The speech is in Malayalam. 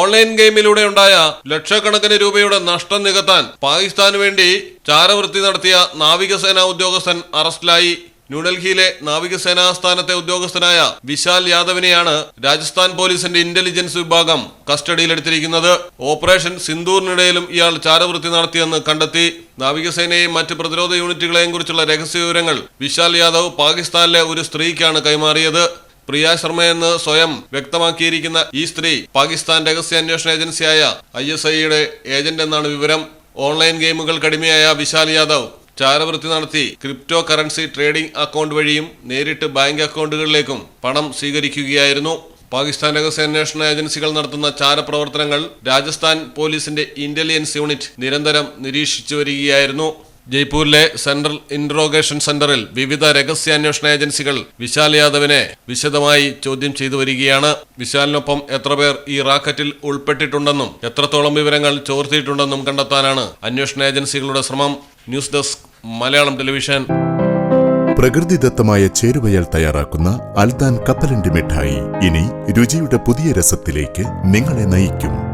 ഓൺലൈൻ ഗെയിമിലൂടെ ഉണ്ടായ ലക്ഷക്കണക്കിന് രൂപയുടെ നഷ്ടം നികത്താൻ പാകിസ്ഥാനു വേണ്ടി ചാരവൃത്തി നടത്തിയ നാവികസേനാ ഉദ്യോഗസ്ഥൻ അറസ്റ്റിലായി. ന്യൂഡൽഹിയിലെ നാവികസേനാ ആസ്ഥാനത്തെ ഉദ്യോഗസ്ഥനായ വിശാൽ യാദവിനെയാണ് രാജസ്ഥാൻ പോലീസിന്റെ ഇന്റലിജൻസ് വിഭാഗം കസ്റ്റഡിയിലെടുത്തിരിക്കുന്നത്. ഓപ്പറേഷൻ സിന്ദൂറിനിടയിലും ഇയാൾ ചാരവൃത്തി നടത്തിയെന്ന് കണ്ടെത്തി. നാവികസേനയെയും മറ്റ് പ്രതിരോധ യൂണിറ്റുകളെയും കുറിച്ചുള്ള രഹസ്യ വിവരങ്ങൾ വിശാൽ യാദവ് പാകിസ്ഥാനിലെ ഒരു സ്ത്രീക്കാണ് കൈമാറിയത്. പ്രിയ ശർമ്മയെന്ന് സ്വയം വ്യക്തമാക്കിയിരിക്കുന്ന ഈ സ്ത്രീ പാകിസ്ഥാൻ രഹസ്യാന്വേഷണ ഏജൻസിയായ ഐ എസ് ഐയുടെ ഏജന്റ് എന്നാണ് വിവരം. ഓൺലൈൻ ഗെയിമുകൾ കടിമയായ വിശാൽ യാദവ് ചാരവൃത്തി നടത്തി ക്രിപ്റ്റോ കറൻസി ട്രേഡിംഗ് അക്കൗണ്ട് വഴിയും നേരിട്ട് ബാങ്ക് അക്കൗണ്ടുകളിലേക്കും പണം സ്വീകരിക്കുകയായിരുന്നു. പാകിസ്ഥാൻ രഹസ്യാന്വേഷണ ഏജൻസികൾ നടത്തുന്ന ചാരപ്രവർത്തനങ്ങൾ രാജസ്ഥാൻ പോലീസിന്റെ ഇന്റലിജൻസ് യൂണിറ്റ് നിരന്തരം നിരീക്ഷിച്ചു വരികയായിരുന്നു. ജയ്പൂരിലെ സെൻട്രൽ ഇൻട്രോഗേഷൻ സെന്ററിൽ വിവിധ രഹസ്യാന്വേഷണ ഏജൻസികൾ വിശാൽ യാദവിനെ വിശദമായി ചോദ്യം ചെയ്തു വരികയാണ്. വിശാലിനൊപ്പം എത്ര പേർ ഈ റാക്കറ്റിൽ ഉൾപ്പെട്ടിട്ടുണ്ടെന്നും എത്രത്തോളം വിവരങ്ങൾ ചോർത്തിയിട്ടുണ്ടെന്നും കണ്ടെത്താനാണ് അന്വേഷണ ഏജൻസികളുടെ ശ്രമം. News desk Malayalam television. പ്രകൃതിദത്തമായ ചേരുവയൽ തയ്യാറാക്കുന്ന അൽദാൻ കപ്പലണ്ടി മിഠായി. ഇനി രുചിയുടെ പുതിയ രസത്തിലേക്ക് നിങ്ങളെ നയിക്കും.